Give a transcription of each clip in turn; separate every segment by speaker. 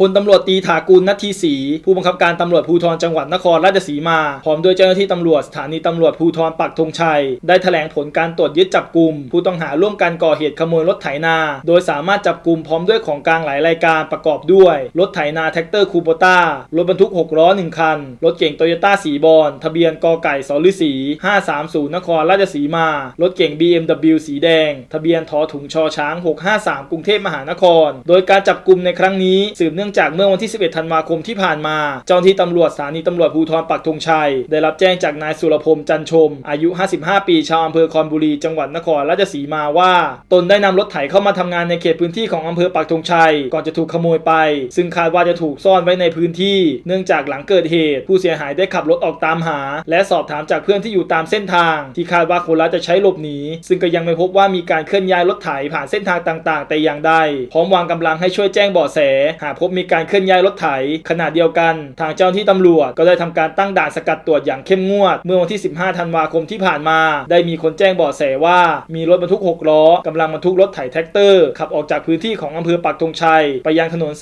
Speaker 1: พลตำรวจตีถากูลนัททีศรีผู้บังคับการตำรวจภูธรจังหวัดนครราชสีมา พร้อมด้วยเจ้าหน้าที่ตำรวจสถานีตำรวจภูธรปักธงชัย ได้แถลงผลการตรวจยึดจับกลุ่มผู้ต้องหาร่วมกันก่อเหตุขโมยรถไถนา โดยสามารถจับกลุ่มพร้อมด้วยของกลางหลายรายการประกอบด้วย รถไถนาแท็กเตอร์คูโบต้ารถบรรทุก 6 ล้อ 1 คัน รถเก๋งโตโยต้าสีบอลทะเบียนกไก่สฤษี530 นครราชสีมา รถเก๋ง BMW สีแดง ทะเบียนทอถุงชอช้าง 653 กรุงเทพมหานคร โดยการจับกลุ่มในครั้งนี้สืบเนื่องื่องจากเมื่อวันที่ 11 ธันวาคมที่ผ่านมา เจ้าหน้าที่ตำรวจสถานีตำรวจภูธรปักธงชัย ได้รับแจ้งจากนายสุรพงษ์จันชม อายุ 55 ปี ชาวอำเภอคอนบุรี จังหวัดนครราชสีมาว่า ตนได้นำรถไถเข้ามาทำงานในเขตพื้นที่ของอำเภอปักธงชัย ก่อนจะถูกขโมยไป ซึ่งคาดว่าจะถูกซ่อนไว้ในพื้นที่ เนื่องจากหลังเกิดเหตุ ผู้เสียหายได้ขับรถออกตามหา และสอบถามจากเพื่อนที่อยู่ตามเส้นทาง ที่คาดว่าคนร้ายจะใช้หลบหนี ซึ่งก็ยังไม่พบว่ามีการเคลื่อนย้ายรถไถผ่านเส้นทางต่าง ๆ แต่อย่างใด พร้อมวางกำลังให้ช่วยแจ้งเบาะแส หากพบมีการเคลื่อนย้ายรถไถขณะเดียวกัน ทางเจ้าหน้าที่ตำรวจก็ได้ทำการตั้งด่านสกัดตรวจอย่างเข้มงวด เมื่อวันที่ 15 ธันวาคมที่ผ่านมา ได้มีคนแจ้งเบาะแสว่ามีรถบรรทุก 6 ล้อกำลังบรรทุกรถไถแท็กเตอร์ขับออกจากพื้นที่ของอำเภอปักธงชัย ไปยังถนน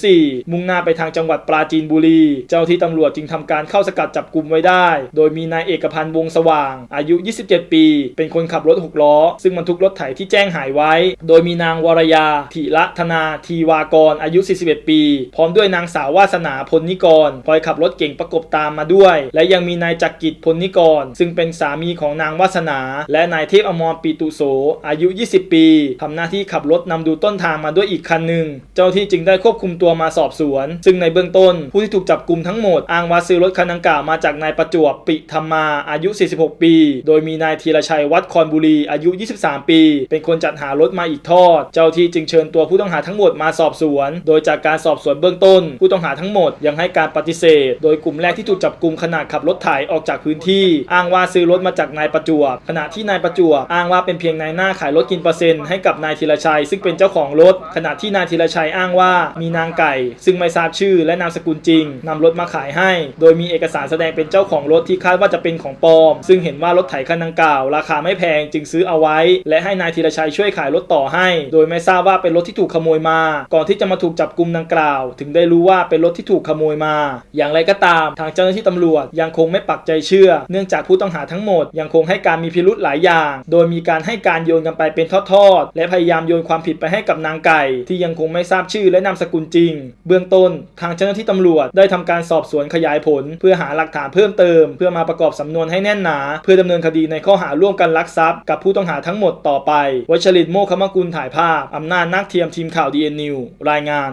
Speaker 1: 304 มุ่งหน้าไปทางจังหวัดปราจีนบุรี เจ้าหน้าที่ตำรวจจึงทำการเข้าสกัดจับกลุ่มไว้ได้ โดยมีนายเอกพันธ์วงสว่าง อายุ 27 ปี เป็นคนขับรถ 6 ล้อ ซึ่งบรรทุกรถไถที่แจ้งหายไว้ โดยมีนางวรยาธิระธนาทีวากรอายุ 41 ปีพร้อมด้วยนางสาววาสนาพลนิกรคอยขับรถเก่งประกบตามมาด้วย และยังมีนายจักริดพลนิกร ซึ่งเป็นสามีของนางวาสนา และนายเทพอมรปีตุโสอายุ 20 ปีทำหน้าที่ขับรถนำดูต้นทางมาด้วยอีกคันหนึ่งเจ้าที่จึงได้ควบคุมตัวมาสอบสวน ซึ่งในเบื้องต้น ผู้ที่ถูกจับกลุ่มทั้งหมดอ้างว่าซื้อรถคันดังกล่าวมาจากนายประจวบปิธรรมาอายุ 46 ปี โดยมีนายธีรชัยวัดคอนบุรีอายุ 23 ปี เป็นคนจัดหารถมาอีกทอด เจ้าที่จึงเชิญตัวผู้ต้องหาทั้งหมดมาสอบสวน โดยจากการสอบสวนเบื้องต้น ผู้ต้องหาทั้งหมดยังให้การปฏิเสธ โดยกลุ่มแรกที่ถูกจับกลุ่มขณะขับรถไถออกจากพื้นที่ อ้างว่าซื้อรถมาจากนายประจวบขณะที่นายประจวบอ้างว่าเป็นเพียงนายหน้าขายรถกินเปอร์เซ็นต์ให้กับนายธีรชัย ซึ่งเป็นเจ้าของรถ ขณะที่นายธีรชัยอ้างว่ามีนางไก่ ซึ่งไม่ทราบชื่อและนามสกุลจริงนำรถมาขายให้ โดยมีเอกสารแสดงเป็นเจ้าของรถที่คาดว่าจะเป็นของปลอม ซึ่งเห็นว่ารถไถคันดังกล่าว ราคาไม่แพงจึงซื้อเอาไว้ และให้นายธีรชัยช่วยขายรถต่อให้ โดยไม่ทราบว่าเป็นรถที่ถูกขโมยมา ก่อนที่จะมาถูกจับกลุ่มดังกล่าว ถึงได้รู้ว่าเป็นรถที่ถูกขโมยมา อย่างไรก็ตาม ทางเจ้าหน้าที่ตำรวจยังคงไม่ปักใจเชื่อ เนื่องจากผู้ต้องหาทั้งหมด ยังคงให้การมีพิรุธหลายอย่าง โดยมีการให้การโยนกันไปเป็นทอดๆ และพยายามโยนความผิดไปให้กับนางไก่ ที่ยังคงไม่ทราบชื่อและนามสกุลจริง เบื้องต้น ทางเจ้าหน้าที่ตำรวจได้ทำการสอบสวนขยายผล เพื่อหาหลักฐานเพิ่มเติม เพื่อมาประกอบสำนวนให้แน่นหนา เพื่อดำเนินคดีในข้อหาร่วมกันลักทรัพย์ กับผู้ต้องหาทั้งหมดต่อไปวัชรินโมคคมกุลถ่ายภาพอำนาจนักเทียมทีมข่าวดีเอ็นนิวรายงาน